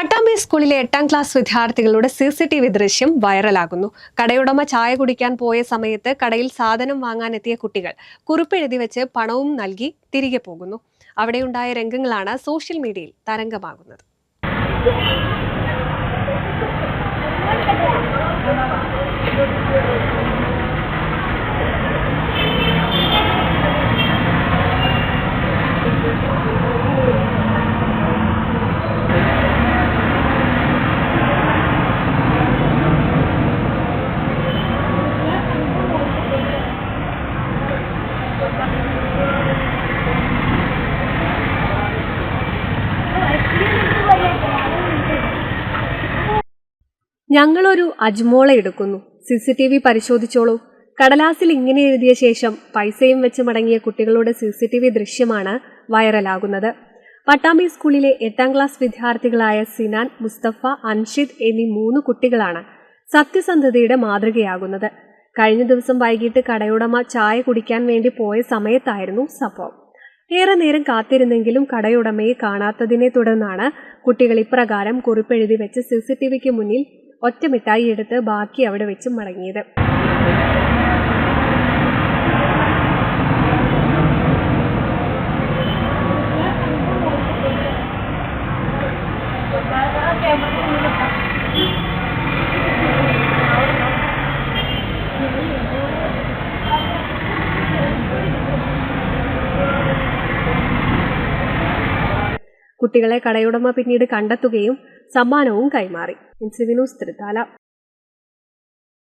പട്ടാമ്പി സ്കൂളിലെ എട്ടാം ക്ലാസ് വിദ്യാർത്ഥികളുടെ സി സി ടി വി ദൃശ്യം വൈറലാകുന്നു. കടയുടമ ചായ കുടിക്കാൻ പോയ സമയത്ത് കടയിൽ സാധനം വാങ്ങാനെത്തിയ കുട്ടികൾ കുറിപ്പെഴുതി വെച്ച് പണവും നൽകി തിരികെ പോകുന്നു. അവിടെയുണ്ടായ രംഗങ്ങളാണ് സോഷ്യൽ മീഡിയയിൽ തരംഗമാകുന്നത്. ഞങ്ങളൊരു അജ്മോള എടുക്കുന്നു. സി സി ടി വി പരിശോധിച്ചോളൂ. കടലാസിൽ ഇങ്ങനെ എഴുതിയ ശേഷം പൈസയും വെച്ച് മടങ്ങിയ കുട്ടികളുടെ സി സി ടി വി ദൃശ്യമാണ് വൈറലാകുന്നത്. പട്ടാമ്പി സ്കൂളിലെ എട്ടാം ക്ലാസ് വിദ്യാർത്ഥികളായ സിനാൻ മുസ്തഫ അൻഷിദ് എന്നീ മൂന്ന് കുട്ടികളാണ് സത്യസന്ധതയുടെ മാതൃകയാകുന്നത്. കഴിഞ്ഞ ദിവസം വൈകിട്ട് കടയുടമ ചായ കുടിക്കാൻ വേണ്ടി പോയ സമയത്തായിരുന്നു സംഭവം. ഏറെ നേരം കാത്തിരുന്നെങ്കിലും കടയുടമയെ കാണാത്തതിനെ തുടർന്നാണ് കുട്ടികൾ ഇപ്രകാരം കുറിപ്പെഴുതി വെച്ച് സി മുന്നിൽ ഒറ്റ മിഠായി എടുത്ത് ബാക്കി അവിടെ വെച്ച് മടങ്ങിയത്. കുട്ടികളെ കടയുടമ പിന്നീട് കണ്ടെത്തുകയും സമ്മാനവും കൈമാറി. ഇൻസിവിനൂസ് തൃത്താല